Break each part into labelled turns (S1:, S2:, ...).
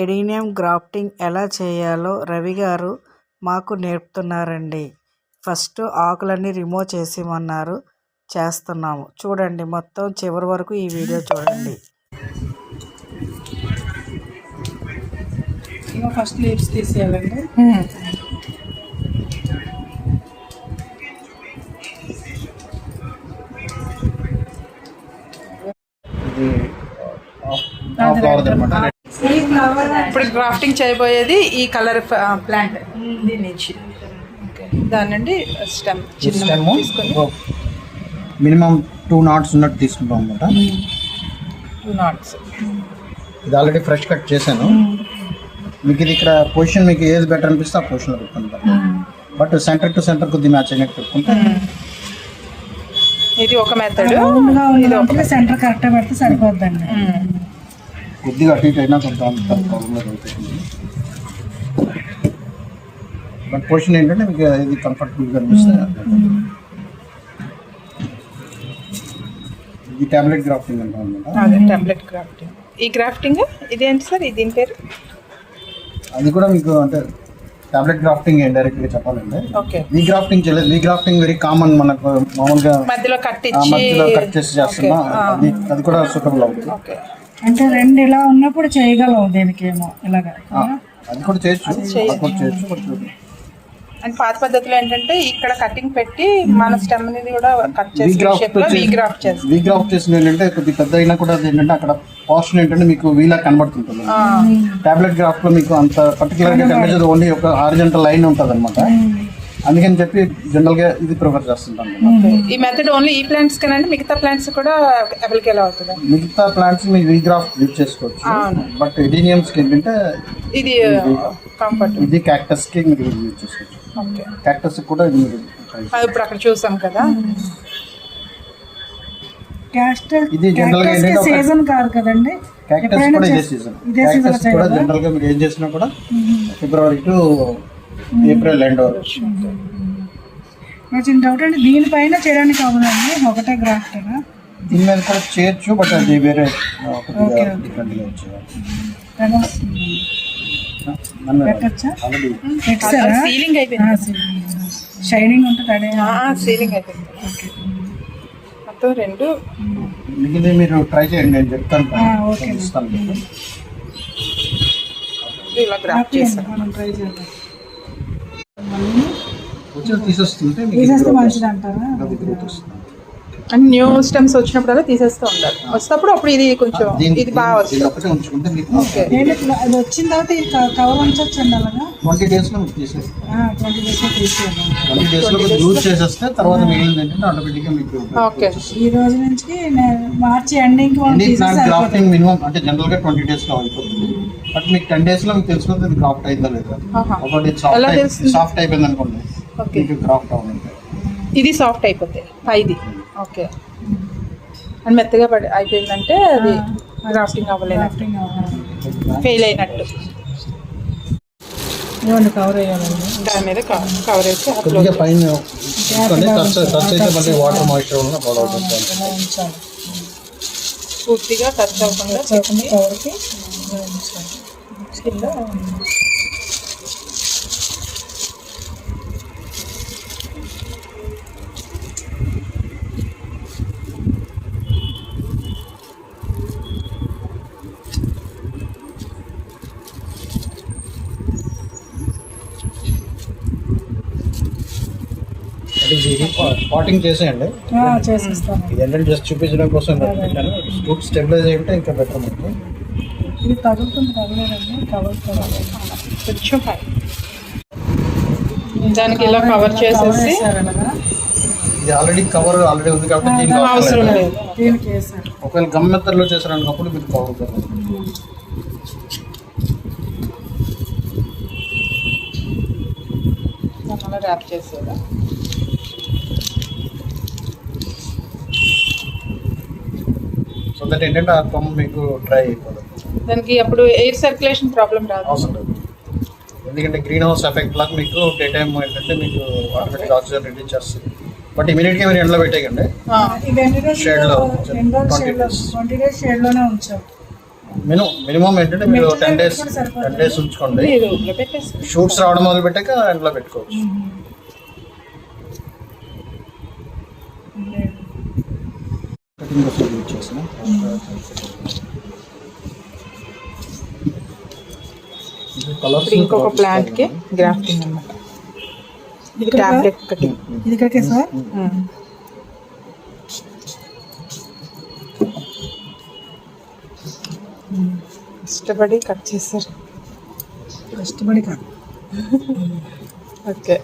S1: Adenium grafting ఎలా చేయాలో రవి గారు మాకు నేర్పుతున్నారండి. ఫస్ట్ ఆకులన్నీ రిమూవ్ చేసేయమన్నారు చేస్తున్నాము. చూడండి మొత్తం చివరి వరకు ఈ వీడియో చూడండి.
S2: ఫస్ట్ లీవ్స్ తీసేయాలండి.
S3: ఇది హాఫ్ ఫ్లవర్ అనమాట
S2: ఇప్పుడు గ్రాఫ్టింగ్ చేయబోయేది ఈ కలర్ ప్లాంట్ దీని నుంచి. దాని నుండి స్టెమ్ చిన్న
S3: స్టెమ్
S2: తీసుకొని.
S3: మినిమం టూ నాట్స్ ఉన్నట్టు తీసుకుంటాం అనమాట
S2: టూ నాట్స్
S3: ఇది ఆల్రెడీ ఫ్రెష్ కట్ చేశాను. మీకు ఇది ఇక్కడ పొజిషన్ మీకు ఏది బెటర్ అనిపిస్తే ఆ పొజిషన్లో పెట్టుకుంటాం. బట్ సెంటర్ టు సెంటర్ కొద్ది మ్యాచ్ అయినట్టు పెట్టుకుంటే.
S2: ఇది ఒక మెథడ్
S4: ఇది ఒక సెంటర్ కరెక్ట్ పెడితే సరిపోద్దండి.
S3: కొద్దిగా అటు ఇటు అయినా కొంత అంత. అవుతుంది బట్ పొజిషన్ ఏంటంటే మీకు ఇది కంఫర్టబుల్గా అనిపిస్తే ఇది టాబ్లెట్ గ్రాఫ్టింగ్ అంటాం
S2: టెంప్లెట్ గ్రాఫ్టింగ్ ఈ గ్రాఫ్టింగ్ ఇదేంటి సార్? ఇది దీని పేరు?
S3: అది కూడా మీకు అంటే టాబ్లెట్ గ్రాఫ్టింగ్ డైరెక్ట్గా చెప్పాలంటే
S2: ఓకే.
S3: వీ గ్రాఫ్టింగ్ చేయలేదు వీ గ్రాఫ్టింగ్ వెరీ కామన్ మనకు మామూలుగా
S2: మధ్యలో కట్
S3: చేసి చేస్తున్నా. అది అది కూడా సూటబుల్ అవుతుంది.
S2: ఓకే.
S4: అంటే రెండు ఇలా ఉన్నప్పుడు చేయగలవు దీనికేమో ఇలాగా.
S3: అది కూడా చేయొచ్చు. చేయొచ్చు. బట్
S2: అండ్ పాత పద్ధతిలో ఏంటంటే ఇక్కడ కటింగ్ పెట్టి మన స్టెమ్ని కూడా కట్ చేసి
S3: గ్రాఫ్ట్
S2: షేప్లో వీ గ్రాఫ్ట్ చేస్తాం.
S3: వీ గ్రాఫ్ట్ చేసిన ఏంటంటే కొద్ది పెద్ద అయినా కూడా ఏంటంటే అక్కడ పోర్షన్ ఏంటంటే మీకు వీలా కనబడుతుంటుంది. టాబ్లెట్ గ్రాఫ్ట్లో మీకు అంత పర్టికులర్గా కనిపించదు ఓన్లీ ఒక హారిజెంటల్ లైన్ ఉంటుంది అనమాట అందుకని చెప్పి జనరల్గా ఇది ప్రిఫర్ చేస్తుంటాం
S2: ఈ మెథడ్ ఓన్లీ ఈ ప్లాంట్స్ కనండి మిగతా ప్లాంట్స్ కూడా అవైలబుల్ అవుతుంది.
S3: మిగతా ప్లాంట్స్ మీరు వీ గ్రాఫ్ట్ యూజ్ చేసుకోవచ్చు బట్ ఎడీనియమ్స్కి ఏంటంటే
S2: ఇది కంఫర్ట్
S3: ఇది క్యాక్టస్కి మీరు యూజ్ చేసుకోవచ్చు.
S2: ఓకే.
S3: క్యాక్టస్ కూడా ఇది మీరు
S2: ఇప్పుడు అక్కడ చూసాం కదా.
S3: ఇది జనరల్గా
S4: సీజన్ కాదు కదండి.
S3: క్యాక్టస్ కూడా ఇదే సీజన్
S4: ఇదే
S3: క్యాక్టస్ కూడా జనరల్గా మీరు ఏం చేసినా కూడా ఫిబ్రవరి టు ఏప్రిల్ ఎండ్ వరకు
S4: చిన్న డౌట్ అండి దీనిపైన చేయడానికి అవ్వదండి ఒకటే గ్రాఫ్ట్
S3: దీని మీద కూడా చేయొచ్చు బట్ అది వేరే
S2: సీలింగ్ అయిపోయింది.
S4: షైనింగ్ ఉంటుంది అదే
S2: సీలింగ్ అయిపోయింది. మొత్తం రెండు.
S3: మిగిలిన మీరు ట్రై చేయండి నేను చెప్తాను.
S4: ఓకే.
S2: ఇలా గ్రాఫ్ చేస్తాం
S4: మనం ట్రై చేద్దాం.
S3: తీసేస్తుంటే మీకు
S4: తీసేస్తే మంచిది అంటారా
S3: అది గ్రోత్ వస్తుంది
S2: అండ్ న్యూ స్టెమ్స్ వచ్చినప్పుడల్లా తీసేస్తూ ఉండాలి. వచ్చినప్పుడు అప్పుడు ఇది కొంచెం ఇది బాగా వస్తుంది.
S4: వచ్చిన తర్వాత కవర్ ఉంచొచ్చండి అలాగా
S3: ట్వంటీ డేస్లో మీకు తీసేస్తాం
S4: ట్వంటీ డేస్ తీసేయాలి
S3: ట్వంటీ డేస్లో యూజ్ చేసేస్తే తర్వాత మిగిలింది ఏంటంటే ఆటోమేటిక్గా మీకు
S2: ఓకే
S4: ఈ రోజు నుంచి మార్చి ఎండింగ్
S3: గ్రాఫ్టింగ్ మినిమం అంటే జనరల్గా ట్వంటీ డేస్లో అయిపోతుంది. బట్ మీకు టెన్ డేస్లో మీకు తెలిసిపోతుంది ఇది గ్రాఫ్ట్ అయిందా లేదా. ఒకటి సాఫ్ట్ అయిపోయింది అనుకోండి
S2: ఓకే
S3: మీకు గ్రాఫ్ట్ అవ్వండి
S2: ఇది సాఫ్ట్ అయిపోతాయి పైది. ఓకే. అండ్ మెత్తగా పడి అయిపోయిందంటే అది గ్రాఫ్టింగ్ అవ్వలేదు. ఫెయిల్ అయినట్టు.
S4: ఇవ్వండి కవర్ అయ్యాలండి
S2: దాని మీద కవర్ వేసి
S3: కొద్దిగా పైన వాటర్ మాయిశ్చర్
S4: ఉంచాలి
S2: పూర్తిగా టచ్ అవ్వకుండా
S4: కవర్కి
S2: కింద
S3: అది ఇది పాటింగ్ చేసేయండి.
S4: చేసిస్తాను.
S3: ఇది ఏంటంటే జస్ట్ చూపించడం కోసం పెట్టాను. ఫుడ్ స్టెబిలైజ్ అయ్యింటే ఇంకా బెటర్ మనకి.
S4: ఇది తగులుతుంది తగలేదండి.
S2: కొంచెం దానికి ఇలా కవర్ చేసేసి
S3: ఇది ఆల్రెడీ కవర్ ఆల్రెడీ ఉంది కాబట్టి దీనికి
S2: అవసరం
S3: లేదు.
S4: దీనికి
S3: ఒకవేళ గమ్ చేశారనుకప్పుడు మీకు బాగుంటుంది
S2: ర్యాప్ చేసేదా?
S3: సో దట్ ఏంటంటే ఆ కొమ్మ మీకు డ్రై అయిపోతుంది
S2: దానికి అప్పుడు ఎయిర్ సర్క్యులేషన్ ప్రాబ్లం రాదు.
S3: అవసరం లేదు. ఎందుకంటే గ్రీన్ హౌస్ ఎఫెక్ట్ లాగా మీకు డే టైం ఏంటంటే మీకు ఆటోమేటిక్ ఆక్సిజన్ రిలీజ్ చేస్తుంది. బట్ ఇమీడియట్గా మీరు ఎండలో పెట్టేయకండి.
S2: ఆ,
S4: ఇవి ఎన్ని రోజులు
S3: Shade లో
S4: ఎన్ని రోజులు
S3: 20
S4: షేడ్లో
S3: days.
S4: ట్వంటీ డేస్ షేడ్లోనే ఉంచాం
S3: మినిమం మినిమం ఏంటంటే మీరు టెన్ డేస్ టెన్ డేస్ ఉంచుకోండి. షూట్స్ రావడం మొదలు పెట్టాక ఎండలో పెట్టుకోవచ్చు. కటింగ్ కోసం యూజ్ చేసిన.
S2: ఇంకొక ప్లాంట్కి గ్రాఫ్టింగ్ అన్నమాట. ఇది టాబ్లెట్ కటింగ్
S4: ఇది ఇక్కడికే సార్?
S2: ఇష్టపడి కట్ చేస్తారు
S4: కష్టపడి కాదు.
S2: ఓకే.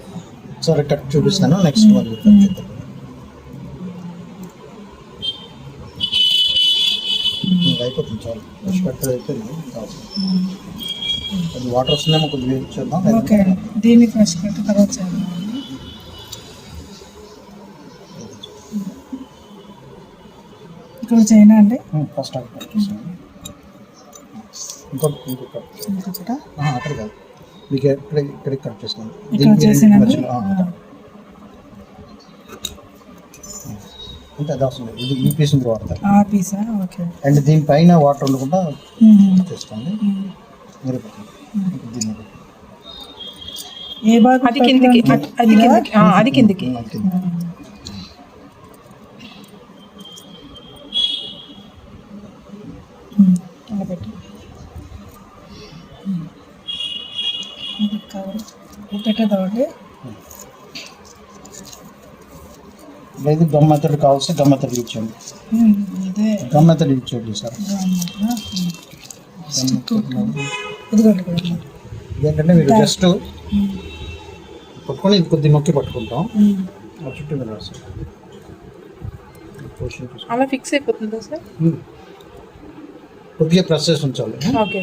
S3: సరే కట్ చూపిస్తాను. నెక్స్ట్ మళ్ళీ కట్ చేద్దాం ఇంకా అయిపోతుంది చాలు అది వాటర్ వస్తుందేమో కొద్దిగా చేద్దాం.
S4: ఓకే దీన్ని ఫస్ట్ పెట్టి తర్వాత చేద్దాం ఇక్కడ చైనా అండి?
S3: ఫస్ట్ అక్కడ.
S4: ఇంకొకట
S3: అక్కడ కాదు. మీకు ఎక్కడ ఇక్కడికి కట్ చేస్తాను
S4: ఇక్కడ చేసినండి
S3: అంటే అది అవసరం లేదు ఇది ఈ పీస్ వాడతారు
S4: ఆ పీసా ఓకే.
S3: అండ్ దీనిపైన వాటర్ ఉండకుండా
S4: మ్మ్.
S3: చేసుకోండి మీరు. దీన్ని.
S4: ఏ భాగం
S2: అది కిందికి అది- అది కిందికి. ఆ, అది కిందికి
S3: ఓకే.
S4: అలా పెట్టి ఇది కవర్ ఇది పెట్టేద్దామండి
S3: లేదు గమ్ మెథడ్ కావాల్సి గమ్ మెథడ్ యూజ్ చేయండి
S4: మ్మ్. ఇదే
S3: గమ్ మెథడ్ యూజ్ చేయండి సార్ ఇదేంటంటే మీరు జస్ట్ పట్టుకొని కొద్ది నొక్కి పట్టుకుంటాం. ఆ చుట్టూ Portion తీసుకో-
S2: అలా ఫిక్స్ అయిపోతుందా సార్.
S3: కొద్దిగా ప్రెస్ చేసి ఉంచాలి.
S2: ఓకే.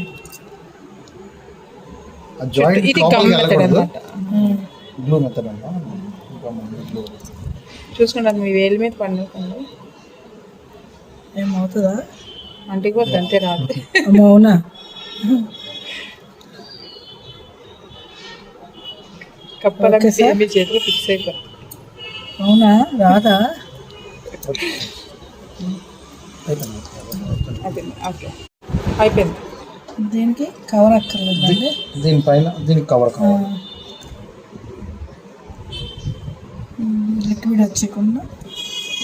S3: ఆ జాయింట్
S2: ఇది గమ్ మెథడ్ అనమాట
S4: మ్మ్.
S3: బ్లూ మెథడ్ అంట బ్లూ
S2: చూసుకోండి అది మీ వేలు మీద పండుతుంది
S4: ఏమవుతుందా
S2: అంటికి పోతే అంతే రాదు.
S4: అమ్మో అవునా? sir.
S2: మీ చేతిలో ఫిక్స్ అయిపోతుంది
S4: అవునా? రాదా?
S2: ఓకే. అయిపోయింది.
S4: దీనికి? కవర్ అక్కర్లేదండి.
S3: దీనిపైన దీనికి కవర్ కావాలి.
S4: లిక్విడ్ వచ్చకుండా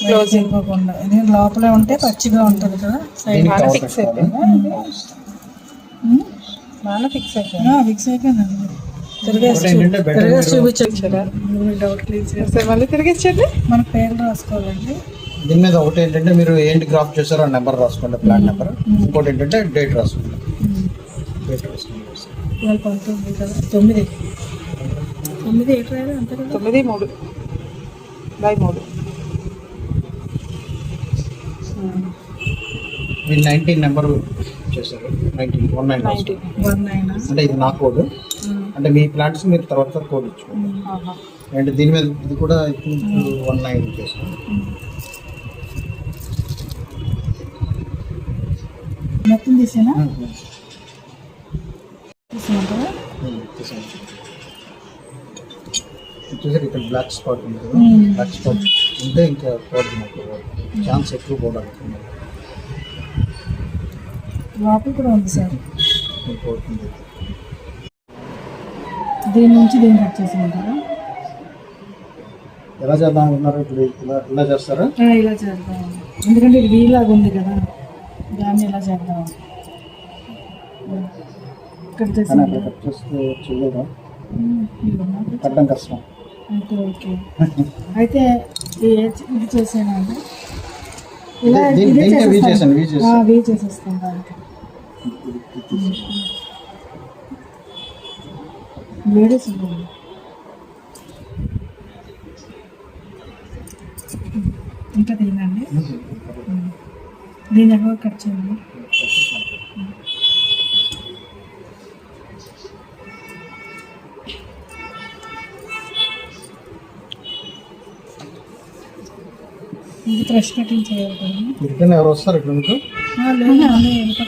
S2: Closing.
S4: అయిపోకుండా ఎందుకంటే లోపలే ఉంటే పచ్చిగా ఉంటుంది కదా సైడ్
S2: ఫిక్స్ అయిపోయిందా? బాగా ఫిక్స్ అయిపోయింది.
S4: ఫిక్స్ అయిపోయిందండి తిరిగేసి చూపించండి డౌట్ క్లియర్ చేసి
S2: సార్ మళ్ళీ తిరిగిచ్చండి
S4: మన పేర్లు రాసుకోవాలండి.
S3: దీని మీద ఒకటి ఏంటంటే మీరు ఏంటి గ్రాఫ్ చేశారో ఆ నెంబర్ రాసుకోండి ప్లాన్ నెంబర్ ఇంకోటి ఏంటంటే డేట్ రాసుకోండి. డేట్ రాసుకోండి.
S4: పంతొమ్మిది కదా? తొమ్మిది. తొమ్మిది రాయాలి అంతే
S2: తొమ్మిది మూడు. బై మూడు.
S3: మీరు నైన్టీన్ నెంబర్ చేశారు. Nineteen one nine
S2: ninety
S4: one nine.
S3: అంటే ఇది నా కోడ్. అంటే మీ ప్లాంట్స్ మీరు తర్వాత కోడ్ ఇచ్చుకోండి. అండ్ దీని మీద ఇది కూడా వన్ నైన్ చేశారు.
S4: మొత్తం తీసేనా? తీసేమంటారా
S3: చూసారు ఇక్కడ బ్లాక్ స్పాట్ ఉంది కదా. బ్లాక్ స్పాట్ ఉంటే ఇంకా పోదు మాకు ఛాన్స్ ఎక్కువ పోవడానికి
S4: లోపల కూడా ఉంది సార్.
S3: పోతుంది
S4: దీని నుంచి దీన్ని కట్
S3: ఎలా చేద్దాం అనుకున్నారు? ఇప్పుడు ఇలా ఇలా చేస్తారా?
S4: ఇలా చేద్దాం. ఎందుకంటే ఇది వీలాగా ఉంది కదా. దాన్ని ఇలా చేద్దాం? చేసాం
S3: కట్ చేస్తే
S4: ఇదిగోనా?
S3: కట్టడం కష్టం.
S4: అయితే ఓకే. అయితే ఈ- ఇది చేసేనా అండి. ఇలా
S3: ఇది-
S4: ఇదే
S3: దీనికే వీ
S4: చేసేస్తాను. దానికి. లేడీస్. ఇంకా తినండి. దీని కట్ చేయండి. ఇది
S3: ఎవరు వస్తారు ఇక్కడ మీకు?
S4: ఆ, లేదు అన్నీ ఎంత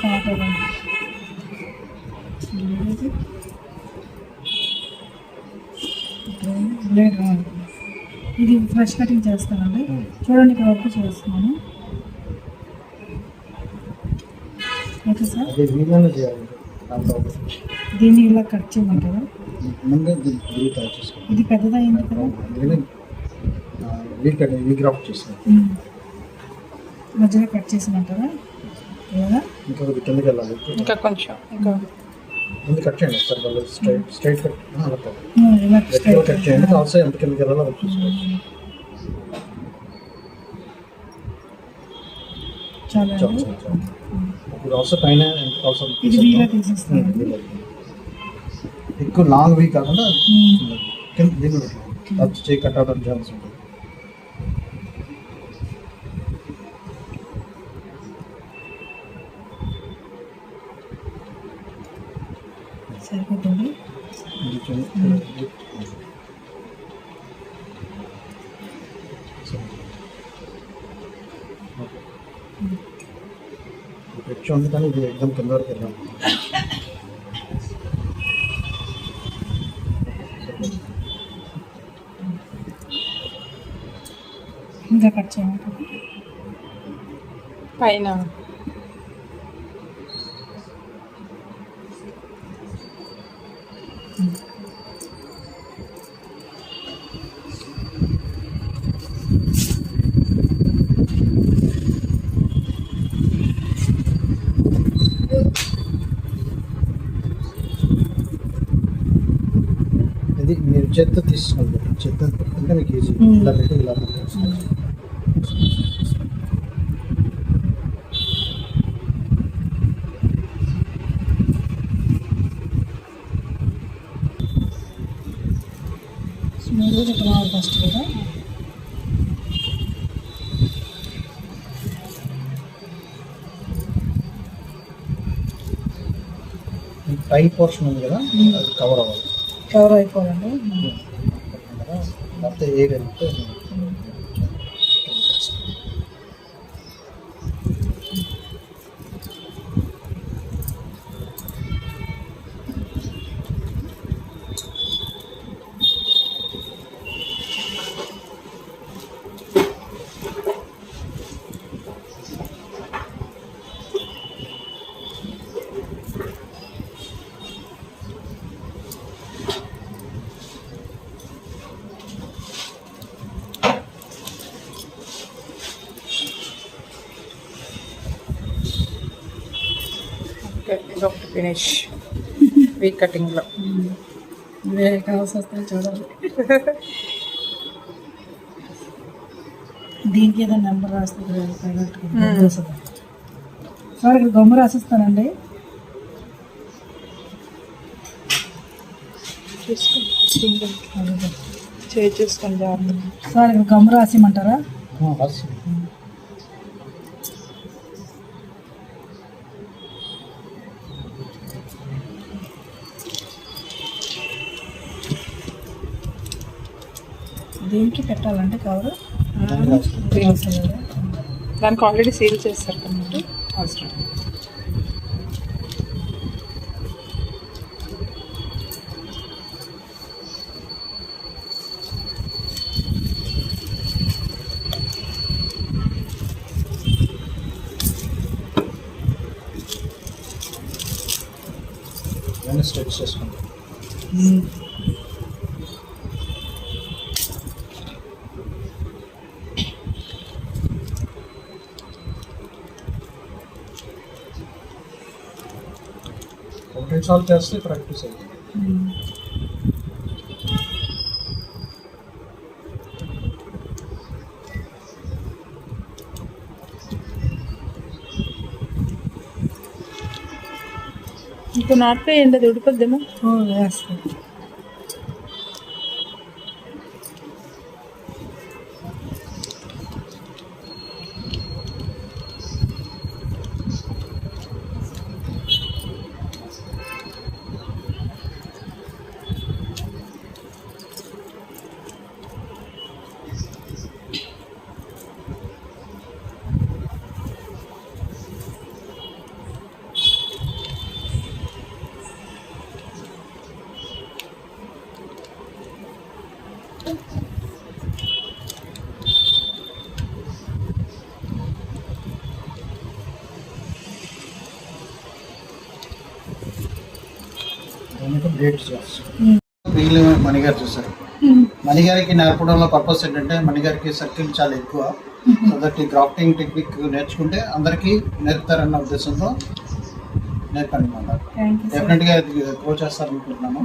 S4: బ్లేడ్. ఇది ఫ్రెష్ కటింగ్ చేస్తానండి. చూడండి ఇక్కడ వరకు చేస్తున్నాను. అయితే సార్. దీన్ని ఇలా కట్ చేయమంటారా? ఇది పెద్దదైంది కదా
S3: వీక్ చేస్తాను
S4: ఉమ్. మధ్యలో కట్ లేదా
S3: ఇంకా కొద్ది కిందకి వెళ్ళాలి.
S2: ఇంకా కొంచెం. ఇంకా.
S3: ముందు కట్ చేయండి సార్ వాళ్ళు స్ట్రైట్ స్ట్రైట్ కట్ అలా కట్ చేయండి. ఆల్సో ఎంత కిందకి వెళ్ళాలో అది చూసుకోవచ్చు. ఇప్పుడు ఆల్సో పైన ఎక్కువ లాంగ్ వీక్ కాకుండా కింద దీన్ని టచ్ చేయి కట్ అవడం ఛాన్స్ ఉంటుంది
S4: సరిపోతుంది
S3: ఇది చిన్న- పెట్టి ఉంది కానీ ఇది ఎగ్జామ్ కింద వరకు వెళ్ళాం
S4: ఇంకా కట్ చేయమంటారా
S2: పైన.
S3: ఇది మీరు చెత్త తీసుకోండి చెత్త పెట్టుకుంటే మీకు ఈజీ ఇలా పెట్టి ఇలా
S4: ఫస్ట్
S3: పై పోర్షన్ ఉంది కదా అది కవర్ అవ్వాలి.
S4: కవర్ అయిపోవాలండి
S2: ఫినిష్ వీక్ కటింగ్లో
S4: వేరే కావాల్సి వస్తే చూడాలి. దీనికి ఏదో నెంబర్ రాస్తుంది సార్ ఇక్కడ గమ్ము రాసిస్తానండి.
S2: జాగ్రత్త
S4: సార్ ఇక్కడ గమ్ము రాసిమంటారా దీనికి పెట్టాలంటే కవర్.
S2: దానికి ఆల్రెడీ సీల్ చేస్తారు కాబట్టి అవసరం.
S3: దాన్ని స్ట్రెచ్ సాల్వ్ చేస్తే ప్రాక్టీస్ అవుతుంది.
S2: ఇంకో నాటుగా ఏంటి ఉడిపోద్దేమో?
S3: మణిగారు చూసారు మణిగారికి నేర్పడంలో పర్పస్ ఏంటంటే మణిగారికి సర్కిల్ చాలా ఎక్కువ. సో దట్ ఈ గ్రాఫ్టింగ్ టెక్నిక్ నేర్చుకుంటే అందరికీ నేర్పుతారన్న ఉద్దేశంతో నేర్పండి డెఫినెట్గా ఇది గ్రో చేస్తారనుకుంటున్నాను